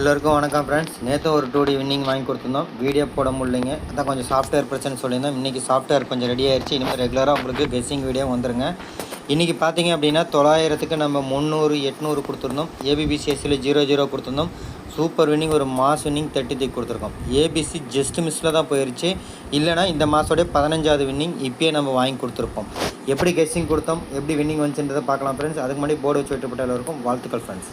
எல்லோருக்கும் வணக்கம் ஃப்ரெண்ட்ஸ் நேற்று ஒரு டூ டி வின்னிங் வாங்கி கொடுத்துருந்தோம். வீடியோ போட முடியலைங்க. அதான் கொஞ்சம் சாஃப்ட்வேர் பிரச்சனை சொல்லியிருந்தோம். இன்றைக்கி சாஃப்ட்வேர் கொஞ்சம் ரெடி ஆயிடுச்சு இனிமேல் ரெகுலராக உங்களுக்கு கெஸ்ஸிங் வீடியோ வந்துருங்க. இன்றைக்கி பார்த்தீங்க அப்படின்னா தொள்ளாயிரத்துக்கு நம்ம முந்நூறு எட்நூறு கொடுத்துருந்தோம். ஏபிபிசிஎஸ்சியில் ஜீரோ ஜீரோ கொடுத்துருந்தோம். சூப்பர் வின்னிங் ஒரு மாஸ் வின்னிங் தேர்ட்டி த்ரீ கொடுத்துருக்கோம் ஏபிசி ஜஸ்ட் மிஸ்ஸில் தான் போயிருச்சு. இல்லைனா இந்த மாதோடைய பதினஞ்சாவது வின்னிங் இப்போயே நம்ம வாங்கி கொடுத்துருப்போம். எப்படி கெஸ்ஸிங் கொடுத்தோம்? எப்படி வின்னிங் வந்துச்சுன்றதை பார்க்கலாம் ஃப்ரெண்ட்ஸ் அதுக்கு முன்னாடி போர்டு வச்சு விட்டுப்பட்ட எல்லோருக்கும் வாழ்த்துக்கள் friends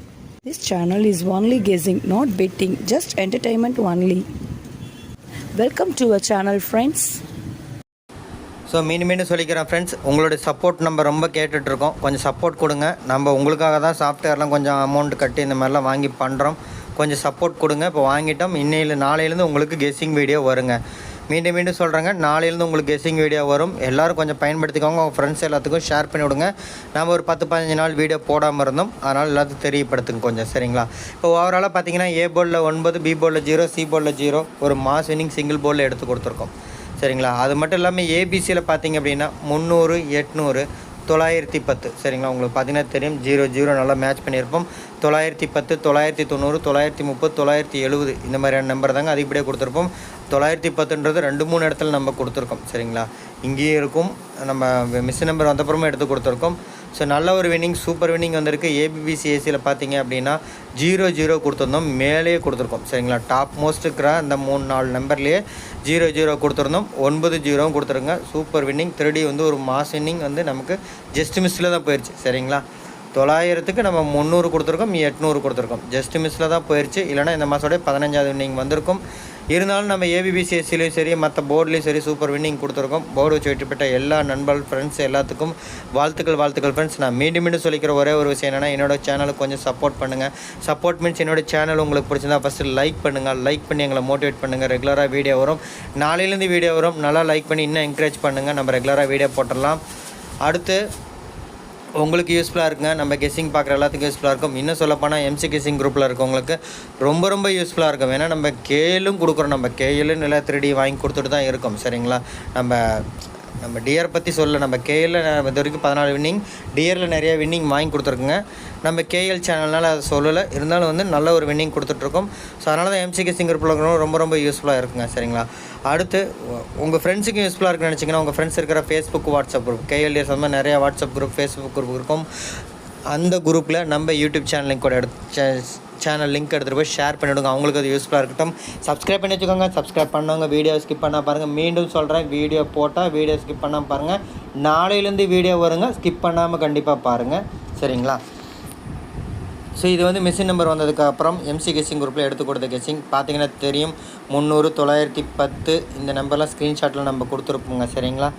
This channel is only guessing, not betting, just entertainment only. Welcome to our channel, friends. So மீண்டும் மீண்டும் சொல்லிக்கிறேன் ஃப்ரெண்ட்ஸ் உங்களுடைய சப்போர்ட் நம்ம ரொம்ப கேட்டுட்ருக்கோம். கொஞ்சம் சப்போர்ட் கொடுங்க. நம்ம உங்களுக்காக தான் சாஃப்ட்வேர்லாம் கொஞ்சம் அமௌண்ட் கட்டி இந்த மாதிரிலாம் வாங்கி பண்ணுறோம் கொஞ்சம் சப்போர்ட் கொடுங்க. இப்போ வாங்கிட்டோம். இன்னையில் நாளையிலேருந்து உங்களுக்கு கெஸ்ஸிங் வீடியோ வருங்க. மீண்டும் மீண்டும் சொல்கிறேங்க நாளையிலேருந்து உங்களுக்கு கெஸ்ஸிங் வீடியோ வரும். எல்லோரும் கொஞ்சம் பயன்படுத்திக்கோங்க. உங்கள் ஃப்ரெண்ட்ஸ் எல்லாத்துக்கும் ஷேர் பண்ணி விடுங்க. நம்ம ஒரு பத்து பதினஞ்சு நாள் வீடியோ போடாமல் இருந்தோம். அதனால் எல்லாத்துக்கும் தெரியப்படுத்துங்க கொஞ்சம் சரிங்களா? இப்போ ஓவராலாக பார்த்தீங்கன்னா ஏ போலில் ஒன்பது பி போலில் ஜீரோ சி போலில் ஜீரோ ஒரு மாஸ் வினிங் சிங்கிள் போலில் எடுத்து கொடுத்துருக்கோம். சரிங்களா? அது மட்டும் இல்லாமல் ஏபிசியில் பார்த்தீங்க அப்படின்னா முந்நூறு எட்நூறு தொள்ளாயிரத்தி பத்து. சரிங்களா? உங்களுக்கு பார்த்தீங்கன்னா தெரியும். ஜீரோ ஜீரோ நல்லா மேட்ச் பண்ணியிருப்போம். தொள்ளாயிரத்தி பத்து தொள்ளாயிரத்தி தொண்ணூறு தொள்ளாயிரத்தி முப்பது தொள்ளாயிரத்தி எழுபது இந்த மாதிரியான நம்பர் தாங்க அதிகப்படியாக கொடுத்துருப்போம். தொள்ளாயிரத்தி பத்துன்றது ரெண்டு மூணு இடத்துல நம்ம கொடுத்துருக்கோம். சரிங்களா? இங்கேயும் இருக்கும். நம்ம மிஸ் நம்பர் வந்தப்புறமும் எடுத்து கொடுத்துருக்கோம். ஸோ நல்ல ஒரு வின்னிங் சூப்பர் வின்னிங் வந்திருக்கு. ஏபிபிசி ஏசியில் பார்த்தீங்க அப்படின்னா ஜீரோ ஜீரோ கொடுத்துருந்தோம். மேலேயே கொடுத்துருக்கோம். சரிங்களா? டாப் மோஸ்ட் இருக்கிற அந்த மூணு நாலு நம்பர்லேயே ஜீரோ ஜீரோ கொடுத்துருந்தோம். ஒன்பது ஜீரோவும் கொடுத்துருங்க. சூப்பர் வின்னிங் திருடி வந்து ஒரு மாஸ் வின்னிங் வந்து நமக்கு ஜஸ்ட் மிஸ்ஸில் தான் போயிடுச்சு சரிங்களா? தொள்ளாயிரத்துக்கு நம்ம முந்நூறு கொடுத்துருக்கோம் எட்நூறு கொடுத்துருக்கோம். ஜஸ்ட் மிஸ்ஸில் தான் போயிடுச்சு இல்லைனா இந்த மாதோடைய பதினஞ்சாவது வின்னிங் வந்திருக்கும். இருந்தாலும் நம்ம ஏபிபிசிஎஸ்சிலையும் சரி மற்ற போர்ட்லேயும் சரி சூப்பர் வின்னிங் கொடுத்துருக்கோம். போர்டு வச்சு வெற்றிப்பட்ட எல்லா நண்பர்கள் ஃப்ரெண்ட்ஸ் எல்லாத்துக்கும் வாழ்த்துக்கள் வாழ்த்துக்கள் ஃப்ரெண்ட்ஸ் நான் மீண்டும் மீண்டும் சொல்லிக்கிற ஒரே ஒரு விஷயம் என்னென்னா என்னோட சேனலுக்கு கொஞ்சம் சப்போர்ட் பண்ணுங்கள் சப்போர்ட் மீன்ஸ் என்னோட சேனல் உங்களுக்கு பிடிச்சிருந்தா ஃபஸ்ட்டு லைக் பண்ணுங்கள் லைக் பண்ணி எங்களை மோட்டிவேட் பண்ணுங்கள் ரெகுலராக வீடியோ வரும். நாளையிலேருந்து வீடியோ வரும். நல்லா லைக் பண்ணி இன்னும் என்கரேஜ் பண்ணுங்கள் நம்ம ரெகுலராக வீடியோ போட்டுடலாம். அடுத்து உங்களுக்கு யூஸ்ஃபுல்லாக இருக்குங்க. நம்ம கெஸ்ஸிங் பார்க்குற எல்லாத்துக்கும் யூஸ்ஃபுல்லாக இருக்கும். இன்னும் சொல்லப்போனால் எம்சி கெஸ்ஸிங் குரூப்பில் இருக்கவங்களுக்கு ரொம்ப ரொம்ப யூஸ்ஃபுல்லாக இருக்கும். ஏன்னா நம்ம கேலும் கொடுக்குறோம். நம்ம கேஎலும் நில த்ரீ வாங்கி கொடுத்துட்டு தான் இருக்கோம். சரிங்களா? நம்ம நம்ம டிஆர் பற்றி சொல்ல நம்ம கேஎல்ல இது வரைக்கும் பதினாலு வின்னிங் டிஆரில் நிறைய வின்னிங் வாங்கி கொடுத்துருக்குங்க. நம்ம கேஎல் சேனல்னால் அதை சொல்லலை. இருந்தாலும் வந்து நல்ல ஒரு வின்னிங் கொடுத்துட்ருக்கோம். ஸோ அதனால தான் எம்சிகே சிங்கர் இருக்கிறவங்க ரொம்ப ரொம்ப யூஸ்ஃபுல்லாக இருக்குங்க. சரிங்களா? அடுத்து உங்கள் ஃப்ரெண்ட்ஸுக்கும் யூஸ்ஃபுல்லாக இருக்குன்னு நினச்சிங்கன்னா உங்கள் ஃப்ரெண்ட்ஸ் இருக்கிற ஃபேஸ்புக் வாட்ஸ்அப் குரூப் கேஎல்ஏ வந்து நிறையா வாட்ஸ்அப் குரூப் ஃபேஸ்புக் குரூப் இருக்கும். அந்த குரூப்பில் நம்ம யூடியூப் சேனல் கூட எடுத்து சேனல் லிங்க் எடுத்துகிட்டு போய் ஷேர் பண்ணிவிடுங்க அவங்களுக்கு அது யூஸ்ஃபுல்லாக இருக்கட்டும். சப்ஸ்கிரைப் பண்ணி வச்சுக்கோங்க. சப்ஸ்கிரைப் பண்ணவங்க வீடியோ ஸ்கிப் பண்ணால் பாருங்கள் மீண்டும் சொல்கிறேன் வீடியோ போட்டால் வீடியோ ஸ்கிப் பண்ணால் பாருங்கள் நாளையிலேருந்து வீடியோ வருங்க. ஸ்கிப் பண்ணாமல் கண்டிப்பாக பாருங்கள் சரிங்களா? ஸோ இது வந்து மிஷின் நம்பர் வந்ததுக்கப்புறம் எம்சி கெஸ்ஸிங் குரூப்பில் எடுத்து கொடுத்த கெஸ்ஸிங் பார்த்தீங்கன்னா தெரியும். முந்நூறு தொள்ளாயிரத்தி பத்து இந்த நம்பர்லாம் ஸ்க்ரீன்ஷாட்டில் நம்ம கொடுத்துருப்போங்க சரிங்களா?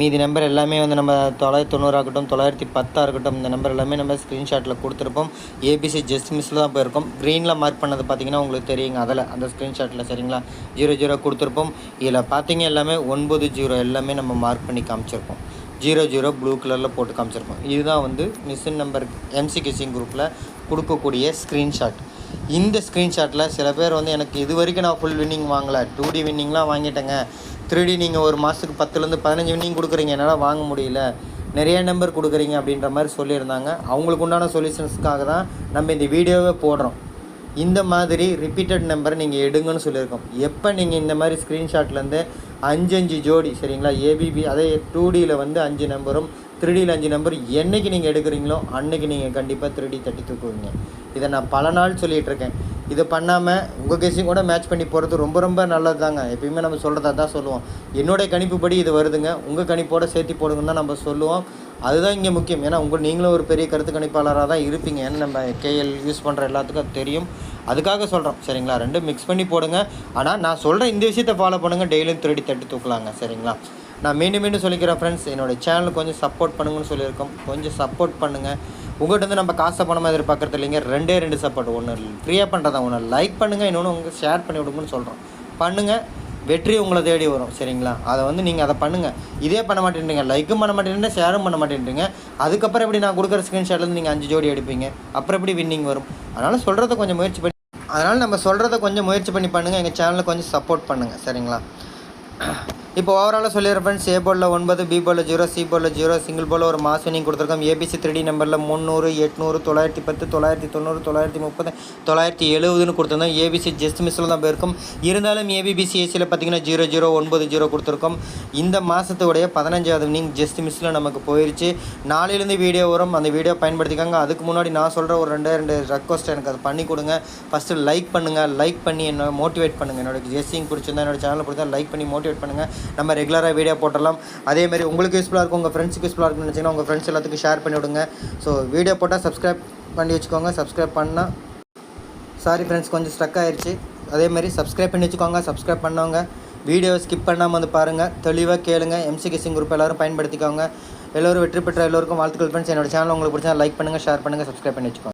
மீதி நம்பர் எல்லாமே வந்து நம்ம தொள்ளாயிரத்தி தொண்ணூறாக இருக்கட்டும் தொள்ளாயிரத்தி பத்தாக இருக்கட்டும் இந்த நம்பர் எல்லாமே நம்ம ஸ்க்ரீன்ஷாட்டில் கொடுத்துருப்போம். ஏபிசி ஜஸ்ட் மிஸ்ஸில் தான் போயிருக்கோம். க்ரீனில் மார்க் பண்ணது பார்த்தீங்கன்னா உங்களுக்கு தெரியுங்க அதில் அந்த ஸ்க்ரீன்ஷாட்டில் சரிங்களா? ஜீரோ ஜீரோ கொடுத்துருப்போம். இதில் பார்த்தீங்க எல்லாமே ஒன்பது ஜீரோ எல்லாமே நம்ம மார்க் பண்ணி காமிச்சிருப்போம். ஜீரோ ஜீரோ ப்ளூ கலரில் போட்டு காமிச்சிருப்போம் இதுதான் வந்து மிஷின் நம்பர் எம்சி கிசிங் குரூப்பில் கொடுக்கக்கூடிய ஸ்க்ரீன்ஷாட் இந்த ஸ்க்ரீன்ஷாட்டில் சில பேர் வந்து எனக்கு இது வரைக்கும் நான் ஃபுல் வின்னிங் வாங்கலை. டூ டி வின்னிங்லாம் வாங்கிட்டேங்க. த்ரீ டி நீங்கள் ஒரு மாதத்துக்கு பத்துலேருந்து பதினஞ்சு வின்னிங் கொடுக்குறீங்க. என்னால் வாங்க முடியல. நிறைய நம்பர் கொடுக்குறீங்க அப்படின்ற மாதிரி சொல்லியிருந்தாங்க. அவங்களுக்கு உண்டான சொல்யூஷன்ஸ்க்காக தான் நம்ம இந்த வீடியோவே போடுறோம். இந்த மாதிரி ரிப்பீட்டட் நம்பரை நீங்கள் எடுங்கன்னு சொல்லியிருக்கோம். எப்போ நீங்கள் இந்த மாதிரி ஸ்க்ரீன்ஷாட்லேருந்து அஞ்சு அஞ்சு ஜோடி சரிங்களா? ஏபிபி அதே டூ டியில் வந்து அஞ்சு நம்பரும் த்ரீ டியில் அஞ்சு நம்பர் என்றைக்கு நீங்கள் எடுக்கிறீங்களோ அன்றைக்கி நீங்கள் கண்டிப்பாக த்ரீ டி தட்டி தூக்குவீங்க. இதை நான் பல நாள் சொல்லிகிட்டு இருக்கேன் இதை பண்ணாமல் உங்கள் கேஸையும் கூட மேட்ச் பண்ணி போகிறது ரொம்ப ரொம்ப நல்லது தாங்க எப்பயுமே நம்ம சொல்கிறதா தான் சொல்லுவோம். என்னுடைய கணிப்புப்படி இது வருதுங்க. உங்கள் கணிப்போடு சேர்த்து போடுங்கன்னு தான் நம்ம சொல்லுவோம். அதுதான் இங்கே முக்கியம். ஏன்னா உங்கள் நீங்களும் ஒரு பெரிய கருத்து கணிப்பாளராக தான் இருப்பீங்க. ஏன்னா நம்ம கேஎல் யூஸ் பண்ணுற எல்லாத்துக்கும் அது தெரியும். அதுக்காக சொல்கிறோம் சரிங்களா? ரெண்டும் மிக்ஸ் பண்ணி போடுங்க. ஆனால் நான் சொல்கிற இந்த விஷயத்தை ஃபாலோ பண்ணுங்கள் டெய்லியும் திருடி தட்டி தூக்கலாங்க. சரிங்களா? நான் மீண்டும் மீண்டும் சொல்லிக்கிறேன் ஃப்ரெண்ட்ஸ் என்னோடய சேனலுக்கு கொஞ்சம் சப்போர்ட் பண்ணுங்கன்னு சொல்லியிருக்கோம். கொஞ்சம் சப்போர்ட் பண்ணுங்கள் உங்கள்கிட்ட வந்து நம்ம காசை பணமாக எதிர்பார்க்கறது இல்லைங்க. ரெண்டே ரெண்டு சப்போர்ட் ஒன்று ஃப்ரீயாக பண்ணுறதா ஒன்று லைக் பண்ணுங்கள் இன்னொன்று உங்கள் ஷேர் பண்ணி விடுங்கன்னு சொல்கிறோம் பண்ணுங்கள் வெற்றி உங்களை தேடி வரும் சரிங்களா? அதை வந்து நீங்கள் அதை பண்ணுங்கள் இதே பண்ண மாட்டேன்றீங்க. லைக்கும் பண்ண மாட்டேன்றீங்க ஷேரும் பண்ண மாட்டேன்றீங்க. அதுக்கப்புறம் எப்படி நான் கொடுக்குற ஸ்க்ரீன்ஷாட்லேருந்து நீங்கள் அஞ்சு ஜோடி எடுப்பீங்க? அப்புறம் எப்படி வின்னிங் வரும்? அதனால் சொல்கிறத கொஞ்சம் முயற்சி பண்ணி அதனால் நம்ம சொல்கிறத கொஞ்சம் முயற்சி பண்ணி பண்ணுங்கள் எங்கள் சேனலை கொஞ்சம் சப்போர்ட் பண்ணுங்கள் சரிங்களா? இப்போ ஓவராலாக சொல்லிடுற ஃப்ரெண்ட்ஸ் ஏ போலில் ஒன்பது பி போலில் ஜீரோ சி போலில் ஜீரோ சிங்கிள் போல் ஒரு மாஸ் வினிங் கொடுத்துருக்கோம். ஏபிசி த்ரீடி நம்பரில் முந்நூறு எட்நூறு தொள்ளாயிரத்தி பத்து தொள்ளாயிரத்தி தொண்ணூறு தொள்ளாயிரத்தி முப்பது தொள்ளாயிரத்தி எழுபதுன்னு கொடுத்துருந்தோம். ஏபிசி ஜஸ்ட் மிஸ்ஸில் தான் போயிருக்கும். இருந்தாலும் ஏபிபிசி ஏசியில் பார்த்தீங்கன்னா ஜீரோ ஜீரோ ஒன்பது ஜீரோ கொடுத்துருக்கோம். இந்த மாதத்துடைய பதினஞ்சாவது வினிங் ஜஸ்ட் மிஸ்ஸில் நமக்கு போயிருச்சு. நாளையிலேருந்து வீடியோ வரும். அந்த வீடியோ பயன்படுத்திக்காங்க. அதுக்கு முன்னாடி நான் சொல்கிற ஒரு ரெண்டு ரெண்டு ரெக்வஸ்ட் எனக்கு அதை பண்ணி கொடுங்க. ஃபஸ்ட்டு லைக் பண்ணுங்கள் லைக் பண்ணி என்ன மோட்டிவேட் பண்ணுங்கள் என்னோட ஜெஸ்ஸிங் பிடிச்சிருந்தா என்னோட சேனல் பிடிச்சா லைக் பண்ணி மோட்டிவேட் பண்ணுங்கள் நம்ம ரெகுலராக வீடியோ போட்டுடலாம். அதே மாதிரி உங்களுக்கு யூஸ்ஃபுல்லாக இருக்கும் உங்கள் ஃப்ரெண்ட்ஸுக்கு யூஸ்ஃபுல்லாக இருக்குன்னு நினச்சிங்கன்னா உங்கள் ஃப்ரெண்ட்ஸ் எல்லாத்துக்கும் ஷேர் பண்ணி விடுங்க. ஸோ வீடியோ போட்டால் சப்ஸ்கிரைப் பண்ணி வச்சுக்கோங்க. சப்ஸ்கிரைப் பண்ணால் சாரி ஃப்ரெண்ட்ஸ் கொஞ்சம் ஸ்ட்ரக் ஆயிடுச்சு அதே மாதிரி சப்ஸ்கிரைப் பண்ணி வச்சுக்கோங்க. சப்ஸ்கிரைப் பண்ணவங்க வீடியோ ஸ்கிப் பண்ணாமல் வந்து பாருங்கள் தெளிவாக கேளுங்க. எம்சி கிசிங் குரூப் எல்லோரும் பயன்படுத்திக்கோங்க. எல்லோரும் வெற்றி பெற்ற எல்லோருக்கும் வாழ்த்துக்கள் ஃப்ரெண்ட்ஸ் என்னோட சேனல் உங்களுக்கு பிடிச்சா லைக் பண்ணுங்கள் ஷேர் பண்ணுங்கள் சப்ஸ்கிரைப் பண்ணி வச்சுக்கோங்க.